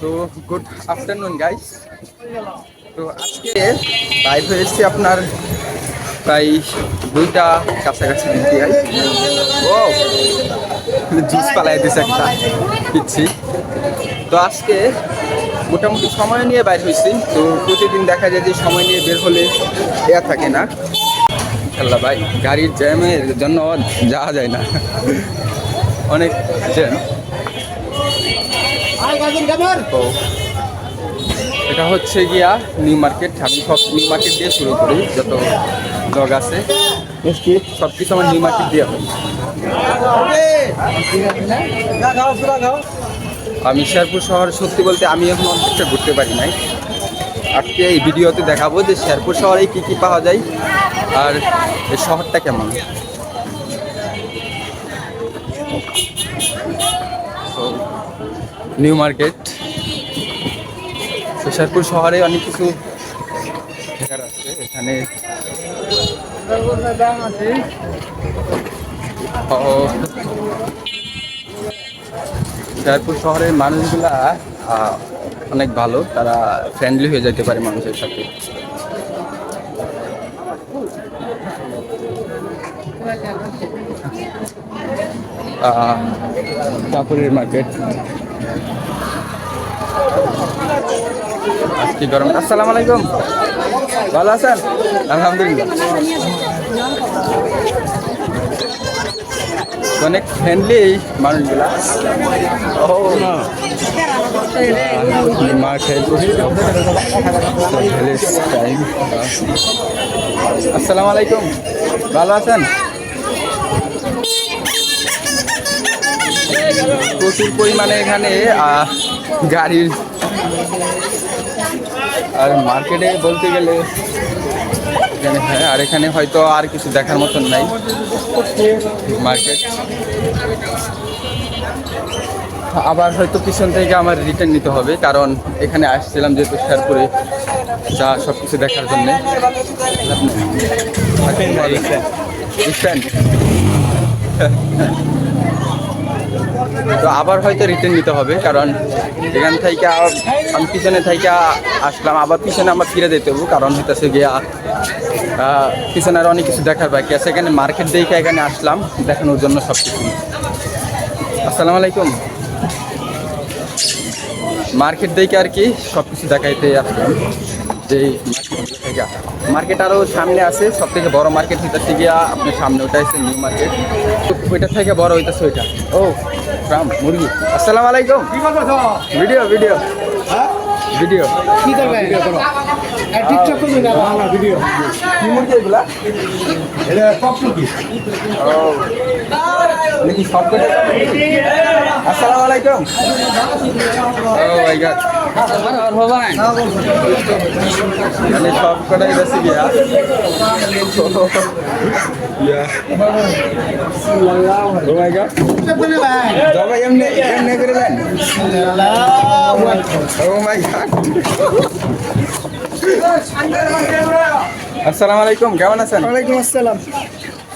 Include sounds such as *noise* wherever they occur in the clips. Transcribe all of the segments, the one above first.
তো good afternoon guys তো আজকে বাইর হয়েছে আপনার প্রায় দুইটা কাছাকাছি দিতে ও জুস পালাই দিছে একটা পিচ্ছি। তো আজকে মোটামুটি সময় নিয়ে বাইর হয়েছি। তো প্রতিদিন দেখা যায় যে সময় নিয়ে বের হলে এয়া থাকে না। আল্লাহ ভাই, গাড়ির জ্যামের জন্য যাওয়া যায় না। অনেক জ্যাম। তো এটা হচ্ছে গিয়া নিউ মার্কেট আমি সব নিউ মার্কেট দিয়ে শুরু করি যত ব্লগ আছে। সব কিছু আমার নিউ মার্কেট দিয়ে হয়। আমি শেরপুর শহর সত্যি বলতে আমি এখন অনেকটা ঘুরতে পারি নাই। আজকে এই ভিডিওতে দেখাবো যে শেরপুর শহরে কী কী পাওয়া যায় আর এই শহরটা কেমন। New market. তো শেরপুর শহরে অনেক কিছু দেখার আছে। এখানে ও, শহরের মানুষগুলা অনেক ভালো। তারা ফ্রেন্ডলি হয়ে যেতে পারে মানুষের সাথে। কাপড়ের মার্কেট আজকে গরম আসসালামু আলাইকুম ভালো আছেন আলহামদুলিল্লাহ অনেক ফ্রেন্ডলি মানুষগুলা আসসালামু আলাইকুম ভালো আছেন প্রচুর পরিমাণে এখানে গাড়ির আর মার্কেটে বলতে গেলে এখানে হ্যাঁ আর এখানে হয়তো আর কিছু দেখার মতন নাই। মার্কেট। আবার হয়তো পিছন থেকে আমার রিটার্ন নিতে হবে কারণ এখানে আসছিলাম যেহেতু শেরপুরে যা সব কিছু দেখার জন্যে। স্ট্যান্ড *laughs* তো আবার হয়তো রিটার্ন নিতে হবে, কারণ এখান থেকে আমি পিছনে থেকে আসলাম, আবার পিছনে আমার ফিরে যেতে হবে, কারণ হইতেছে গিয়া পিছনে আর অনেক কিছু দেখার বাকি আছে। এখানে মার্কেট দেখে এখানে আসলাম, দেখানোর জন্য সব কিছু আসসালামু আলাইকুম। মার্কেট দেখে আর কি সব কিছু দেখাইতে আসলাম, যে মার্কেট আরও সামনে আছে সব থেকে বড় মার্কেট হইতেছে গিয়া, আপনার সামনে ওটা আছে নিউ মার্কেট ওইটা থেকে বড় হইতেছে ওইটা। ও রাম মুরগি আসসালামু আলাইকুম ভিডিও ভিডিও ভিডিও কি করবে? টিকটক করবি না? না ভিডিও কি মুরগি এগুলা? এটা কপটুকি ও। নাকি সব কটা আসসালামু আলাইকুম। Oh my god. মানে সব কটাই বেশি গিয়া ও মাই গড। জবাই এমনি এমনি করে দেন। ও মাই গড। আসসালামু আলাইকুম কেমন আছেন? ওয়ালাইকুম আসসালাম।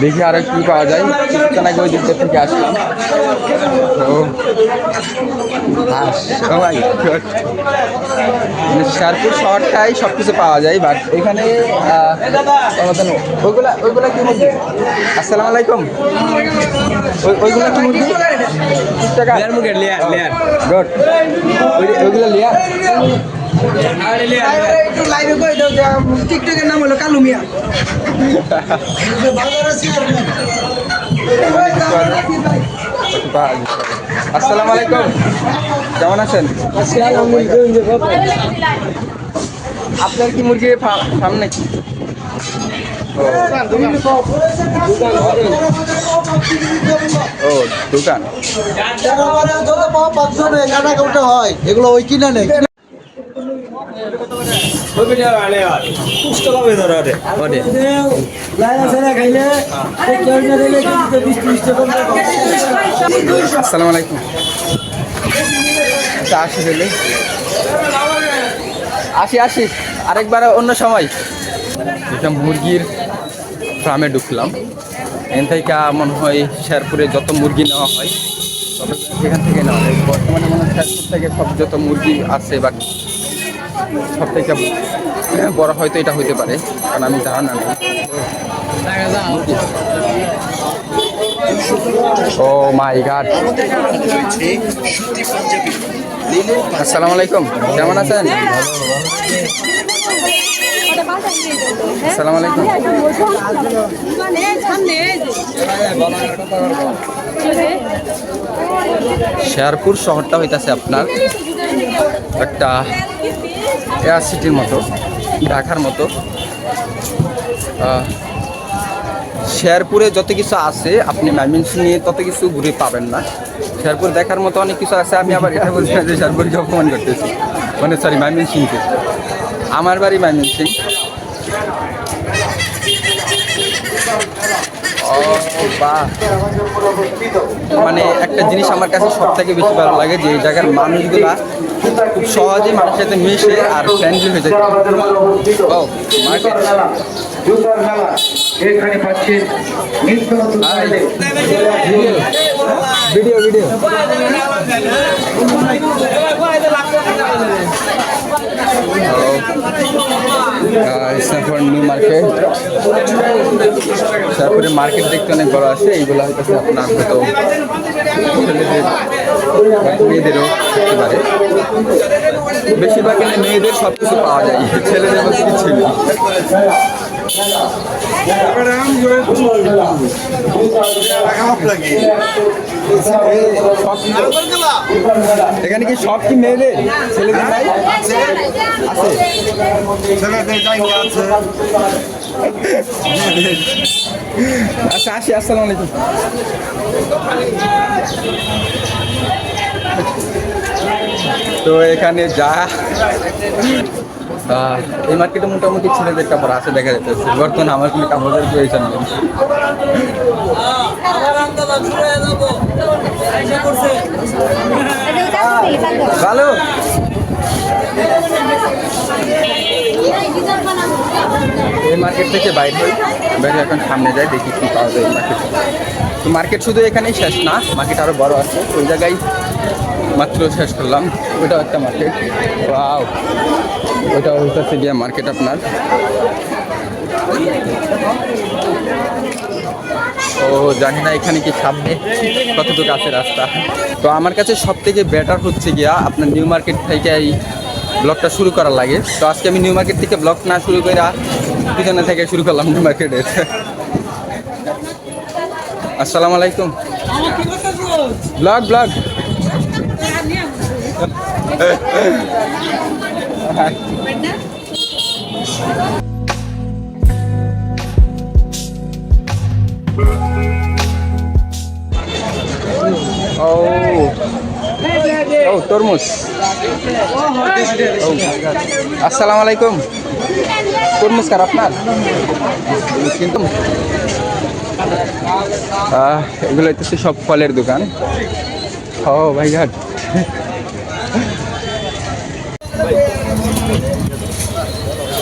দেখি আর কি পাওয়া যায়। আগে ওই দিকটা থেকে আসলাম। গড। শেরপুর শহরটাই সব কিছু পাওয়া যায় বাট এখানে ওইগুলা ওইগুলা কি মুরগি? আসসালামু আলাইকুম। ওই- ওইগুলা কি মুরগি? টাকা লেয়ার লেয়ার, লেয়ার। গুড। ওইগুলা লিয়া একটু টিকটকের নাম হলো কালু আসসালামু আলাইকুম। কেমন আছেন? আপনার কি মুরগি ফার্ম নাকি? ও। দোকান। হয়, এগুলো ওই কিনা নেই আসি আসি আরেকবার অন্য সময় এটা মুরগির ফার্মে ঢুকলাম এখান থেকে মনে হয় শেরপুরে যত মুরগি নেওয়া হয় তত এখান থেকে নেওয়া হয় বর্তমানে মনে হয় শেরপুর থেকে সব যত মুরগি আছে বা সব থেকে বড় হয়তো এটা হইতে পারে, কারণ আমি ধারণা নেই। Oh my god. আসসালামু আলাইকুম, কেমন আছেন? আসসালামু আলাইকুম। শেরপুর শহরটা হইতাছে আপনার একটা এয়ার সিটির মতো, ঢাকার মতো। শেরপুরে যত কিছু আছে, আপনি নিয়ে তত কিছু ঘুরে পাবেন না। শেরপুর দেখার মতো অনেক কিছু আছে, আমি আবার এটা বলছি যে শেরপুরকে অপমান করতেছি। মানে সরি ময়মনসিংহকে আমার বাড়ি বাহ মানে একটা জিনিস আমার কাছে সব থেকে বেশি ভালো লাগে যে জায়গার মানুষগুলা খুব সহজেই মানুষের সাথে মিশে আর ফ্রেন্ডলি হয়ে যায়। মার্কেট জুতার মেলা এখানে পাচ্ছেন নিত্য নতুন video video Islampur new market তারপরে মার্কেট দেখতে অনেক বড় আছে এইগুলো হয়তো আপনার হয়তো মেয়েদেরও থাকতে বেশিরভাগ মেয়েদের সব কিছু পাওয়া যায় ছেলেদের মধ্যে নেই এখানে কি সব কি মেয়েদের? ছেলেদের নাই? আছে। আচ্ছা আসি, আসসালামু তো এখানে যা এই মার্কেটে মোটামুটি ছেলেদের কাপড় আছে, দেখা যাচ্ছে। বর্তমানে আমার কোনো কাপড়ের প্রয়োজন নেই। ভালো? এই মার্কেট থেকে বাইরে হই, বাইরে এখন সামনে যাই, দেখি কি পাওয়া যায় মার্কেট। তো মার্কেট শুধু এখানেই শেষ না, মার্কেট আরও বড় আছে। ওই জায়গায় মাত্র শেষ করলাম। ওইটাও একটা মার্কেট ওয়াও ওইটা হইতেছে গিয়ে মার্কেট আপনার। ও জানি না এখানে কি সামনে কতটুকু আছে রাস্তা। তো আমার কাছে সব থেকে বেটার হচ্ছে গিয়া আপনার নিউ মার্কেট থেকে এই ব্লগটা শুরু করার লাগে। তো আজকে আমি নিউ মার্কেট থেকে ব্লগ না শুরু করে পিছনে থেকে শুরু করলাম নিউ মার্কেটে আসসালামু আলাইকুম। ব্লগ ব্লগ ও ও তরমুজ আসসালামু আলাইকুম তরমুজ কার আপনার কিন্তু এগুলো হচ্ছে সব ফলের দোকান ও ভাই ঘাট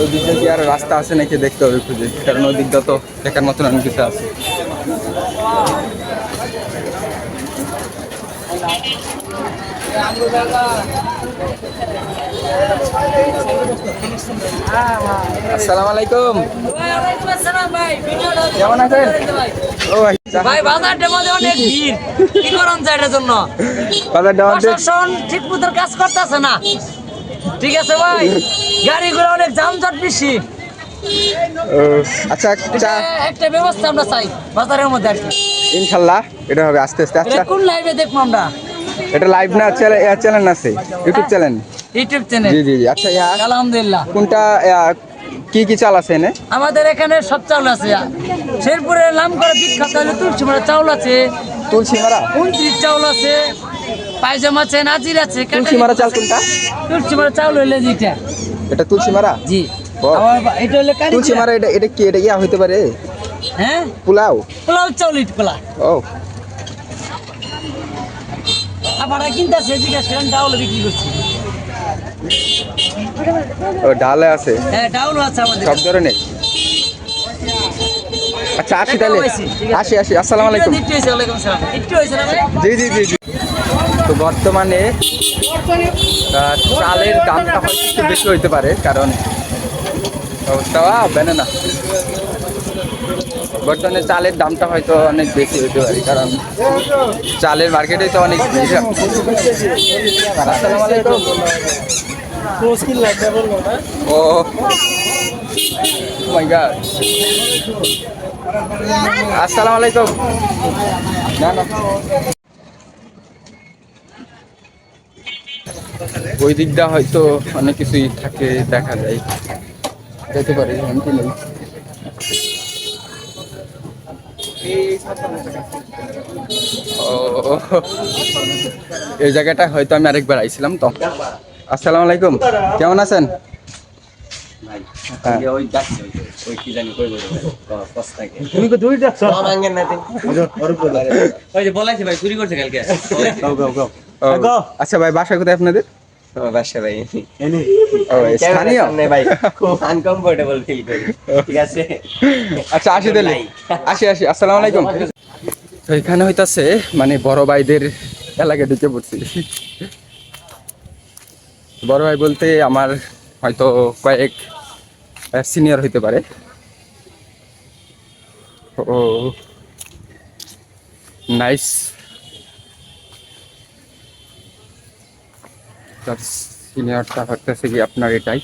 ওই দিকটা কি আর রাস্তা আছে নাকি দেখতে হবে খুঁজে? কারণ ওই দিকটা তো দেখার মতন অনেক কিছু আছে। আসসালামু আলাইকুম। কেমন আছেন? ও ভাই ভাই বাজারটার মধ্যে অনেক ভিড়। কি করুন জন্য? বাজারটা প্রশাসন ঠিক মতো কাজ করতেছে না। ঠিক আছে ভাই? গাড়িগুলো অনেক যানজট বেশি। আচ্ছা চা একটা ব্যবস্থা আমরা চাই বাজারের মধ্যে আর কি। ইনশাল্লাহ এটা হবে আস্তে আস্তে। আচ্ছা। কোন লাইভে দেখব আমরা? এটা লাইভ না চ্যানেল আছে ইউটিউব চ্যানেল ইউটিউব চ্যানেল জি জি জি। আচ্ছা ইয়া আলহামদুলিল্লাহ। কোনটা কি কি চাল আছে এনে? আমাদের এখানে সব চাউল আছে। শেরপুরের নাম করে বিখ্যাত হলে তুলসী মারা চাউল আছে। তুলসী মারা উনত্রিশ চাউল আছে। পায়জামা আছে নাজির আছে তুলসী মারা চাল কোনটা? তুলসী মারা চাউল হইলে যেটা। এটা তুলসী মারা? জি। এটা হলে কারি তুলসী মারা। এটা এটা কি এটা ইয়া হইতে পারে? হ্যাঁ? পোলাও? পোলাও চাউল ইট পোলা। ও। আপনারা কিনতেছে জিজ্ঞেস করেন ডাউল বিক্রি করছি। ও ডালে আছে? হ্যাঁ ডাউল আছে আমাদের। সব ধরনের? আচ্ছা আসি তাহলে। আসি আসি আসসালামু আলাইকুম। জি জি জি জি। তো বর্তমানে চালের দামটা হয়তো একটু বেশি হইতে পারে, কারণ অবস্থা বেনে না বর্তমানে চালের দামটা হয়তো অনেক বেশি হইতে পারে, কারণ চালের মার্কেটে তো অনেক আলাইকুম। ও গড আসসালামু না না। ওই দিকটা হয়তো অনেক কিছুই থাকে দেখা যায়। যেতে পারে এমনকি নেই। ও এই জায়গাটা হয়তো আমি আরেকবার আইছিলাম তো। আসসালামু আলাইকুম। কেমন আছেন? আচ্ছা ভাই বাসা কোথায় আপনাদের? বাসা ভাই। স্থানীয়? ভাই? খুব আনকমফোর্টেবল ফিল করি। ঠিক আছে? আচ্ছা আসি তাহলে। আসি আসি। আসসালামু আলাইকুম। তো এখানে হইতাছে মানে বড় ভাইদের এলাকায় ঢুকে পড়ছি। বড় ভাই বলতে আমার হয়তো কয়েক সিনিয়র হইতে পারে। ও নাইস তার সিনিয়রটা হইতেছে কি আপনার এটাই।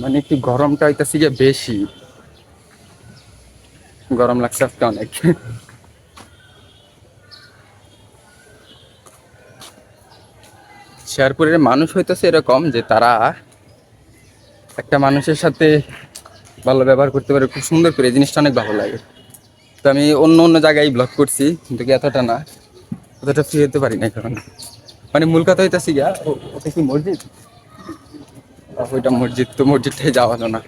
মানে একটু গরমটা হইতেছে গিয়ে বেশি। গরম লাগছে আজকে অনেক। শেরপুরের মানুষ হইতেছে এরকম যে তারা একটা মানুষের সাথে ভালো ব্যবহার করতে পারে, খুব সুন্দর করে। এই জিনিসটা অনেক ভালো লাগে। তো আমি অন্য অন্য জায়গায় ব্লগ করছি, কিন্তু কি এতটা না। অতটা ফ্রি হতে পারি না কারণ মানে মূল কথা হইতেছি গিয়া ওটা কি মসজিদ? ওইটা মসজিদ তো মসজিদটাই যাওয়া হলো না।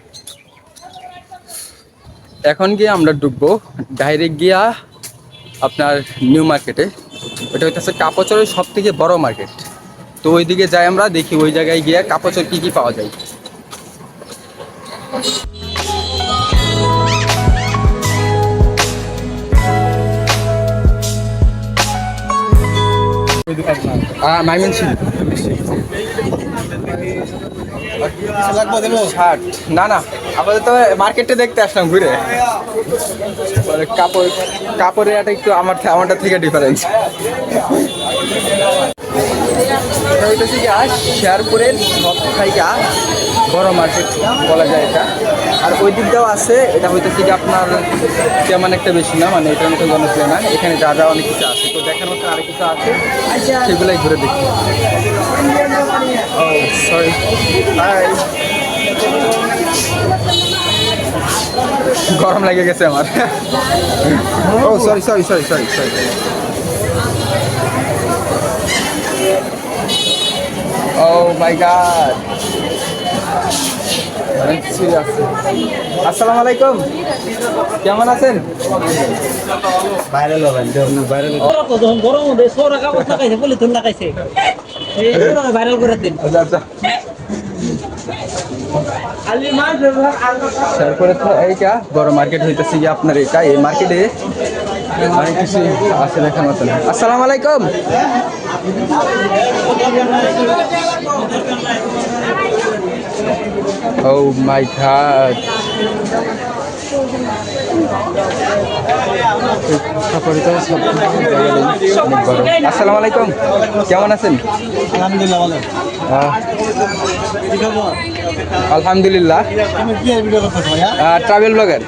এখন গিয়ে আমরা ঢুকবো ডাইরেক্ট গিয়া আপনার নিউ মার্কেটে ওটা হইতেছে কাপড়ের সব থেকে বড় মার্কেট তো ওইদিকে যাই আমরা, দেখি ওই জায়গায় গিয়ে কাপড় কি কি পাওয়া যায়। মাইমেনসিং ষাট। না না আপাতত মার্কেটে দেখতে আসলাম ঘুরে। কাপড় কাপড়ের একটা একটু আমার আমারটা থেকে ডিফারেন্স এটা হইতেছে কি আজ শেয়ারপুরের সব থাইকা বড় মার্কেট বলা যায় এটা। আর ওই দিকটাও আছে, এটা হইতেছে কি আপনার তেমন একটা বেশি না মানে এটার মতো জনপ্রিয় না এখানে যা যা অনেক কিছু আছে, তো দেখার মতো আরেক কিছু আছে, সেগুলাই ঘুরে দেখি। সরি হাই গরম লেগে গেছে আমার। ও sorry sorry sorry sorry sorry oh my god আসসালামু আলাইকুম। কেমন আছেন? ভাইরাল হবেন ভাইরাল গরম হবে সোরা কাপড় লাগাইছে বলে তুমি লাগাইছে এই ভাইরাল করে দিন। আচ্ছা আচ্ছা। তারপরে তো এইটা বড় মার্কেট হইতেছে কি আপনার এটা এই মার্কেটে অনেক কিছু আছে দেখার মতন আসসালামু আলাইকুম। ও মাই গড আসসালামু আলাইকুম। কেমন আছেন? আলহামদুলিল্লাহ ভালো। আহ, কি খবর? আলহামদুলিল্লাহ। তুমি কি ভিডিও করছ ভাইয়া? Travel blogger